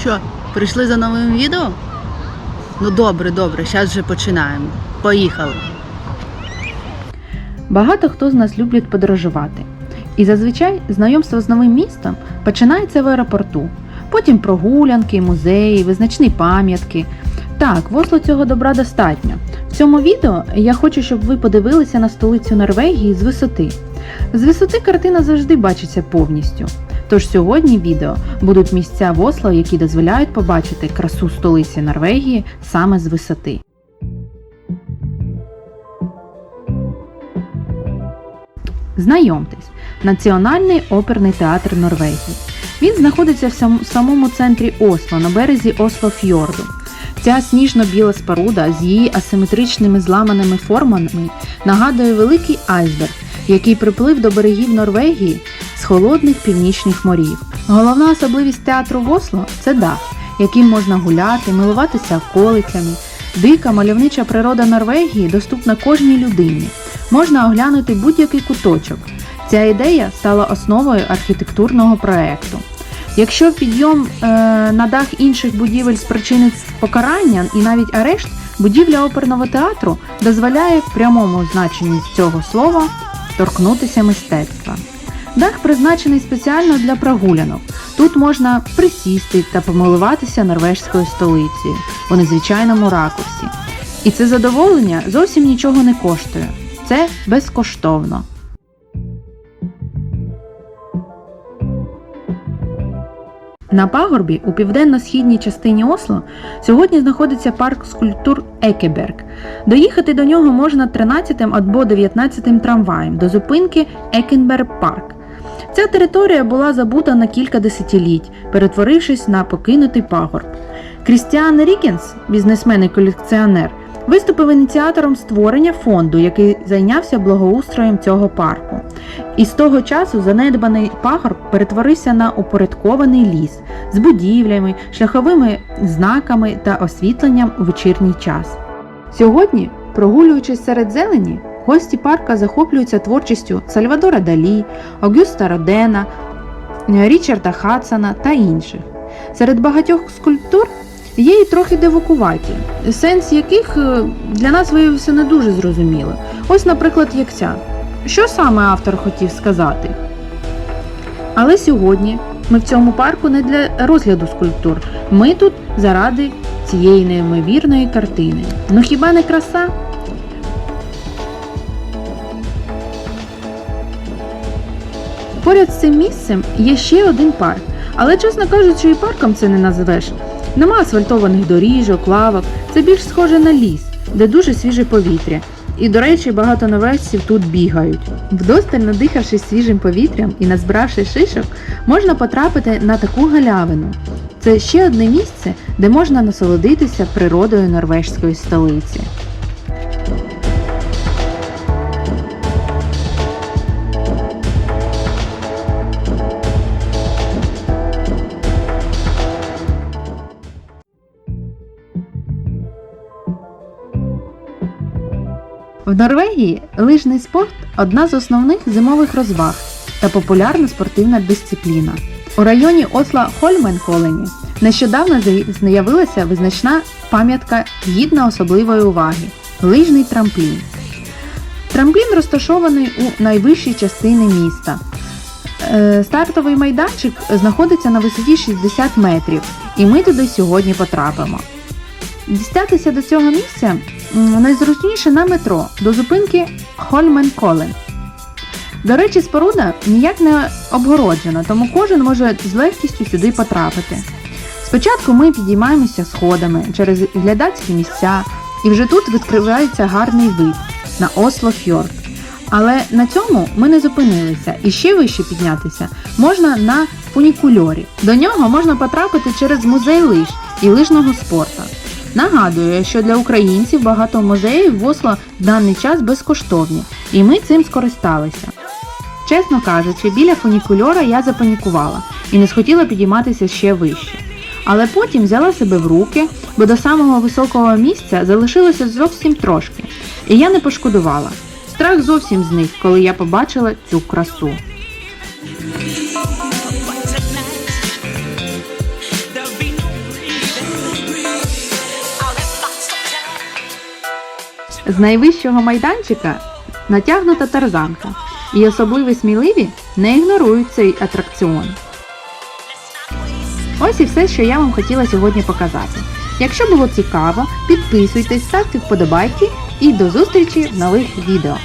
що, прийшли за новим відео? Ну добре, добре, зараз вже починаємо. Поїхали. Багато хто з нас люблять подорожувати. І зазвичай знайомство з новим містом починається в аеропорту. Потім прогулянки, музеї, визначні пам'ятки. Так, в Осло цього добра достатньо. В цьому відео я хочу, щоб ви подивилися на столицю Норвегії з висоти. З висоти картина завжди бачиться повністю. Тож сьогодні відео будуть місця в Осло, які дозволяють побачити красу столиці Норвегії саме з висоти. Знайомтесь, Національний оперний театр Норвегії. Він знаходиться в самому центрі Осло, на березі Осло-фьорду. Ця сніжно-біла споруда з її асиметричними зламаними формами нагадує великий айсберг, який приплив до берегів Норвегії холодних північних морів. Головна особливість театру в Осло це дах, яким можна гуляти, милуватися околицями. Дика мальовнича природа Норвегії доступна кожній людині. Можна оглянути будь-який куточок. Ця ідея стала основою архітектурного проекту. Якщо підйом е, на дах інших будівель спричинить покарання і навіть арешт, будівля оперного театру дозволяє в прямому значенні цього слова торкнутися мистецтва. Дах призначений спеціально для прогулянок. Тут можна присісти та помилуватися норвежською столицею у незвичайному ракурсі. І це задоволення зовсім нічого не коштує. Це безкоштовно. На пагорбі у південно-східній частині Осло сьогодні знаходиться парк скульптур Екеберг. Доїхати до нього можна 13 або 19 трамваєм до зупинки Екенберг Парк. Ця територія була забута на кілька десятиліть, перетворившись на покинутий пагорб. Крістіан Рікенс, бізнесмен і колекціонер, виступив ініціатором створення фонду, який зайнявся благоустроєм цього парку. І з того часу занедбаний пагорб перетворився на упорядкований ліс з будівлями, шляховими знаками та освітленням у вечірній час. Сьогодні, прогулюючись серед зелені, гості парка захоплюються творчістю Сальвадора Далі, Огюста Родена, Річарда Хадсона та інших. Серед багатьох скульптур є і трохи дивакуваті, сенс яких е, для нас виявився не дуже зрозуміло. Ось, наприклад, як ця. Що саме автор хотів сказати? Але сьогодні ми в цьому парку не для розгляду скульптур. Ми тут заради цієї неймовірної картини. Ну хіба не краса? Поряд з цим місцем є ще один парк, але, чесно кажучи, і парком це не називеш. Нема асфальтованих доріжок, лавок, це більш схоже на ліс, де дуже свіже повітря. І, до речі, багато новельців тут бігають. Вдосталь надихавшись свіжим повітрям і назбиравши шишок, можна потрапити на таку галявину. Це ще одне місце, де можна насолодитися природою норвежської столиці. В Норвегії лижний спорт одна з основних зимових розваг та популярна спортивна дисципліна. У районі Осла Хольменколені нещодавно з'явилася визначна пам'ятка гідна особливої уваги лижний трамплін. Трамплін розташований у найвищій частині міста. Е, Стартовий майданчик знаходиться на висоті 60 метрів, і ми туди сьогодні потрапимо. Дістатися до цього місця найзручніше на метро до зупинки Хольменколен. До речі, споруда ніяк не обгороджена, тому кожен може з легкістю сюди потрапити. Спочатку ми підіймаємося сходами через глядацькі місця, і вже тут відкривається гарний вид на Осло Фьорд. Але на цьому ми не зупинилися і ще вище піднятися можна на фунікульорі. До нього можна потрапити через музей лиж і лижного спорту. Нагадую, що для українців багато музеїв в Осло в даний час безкоштовні, і ми цим скористалися. Чесно кажучи, біля фунікульора я запанікувала і не схотіла підійматися ще вище. Але потім взяла себе в руки, бо до самого високого місця залишилося зовсім трошки, і я не пошкодувала. Страх зовсім зник, коли я побачила цю красу. З найвищого майданчика натягнута тарзанка, і особливо сміливі не ігнорують цей атракціон. Ось і все, що я вам хотіла сьогодні показати. Якщо було цікаво, підписуйтесь, ставте вподобайки і до зустрічі в нових відео.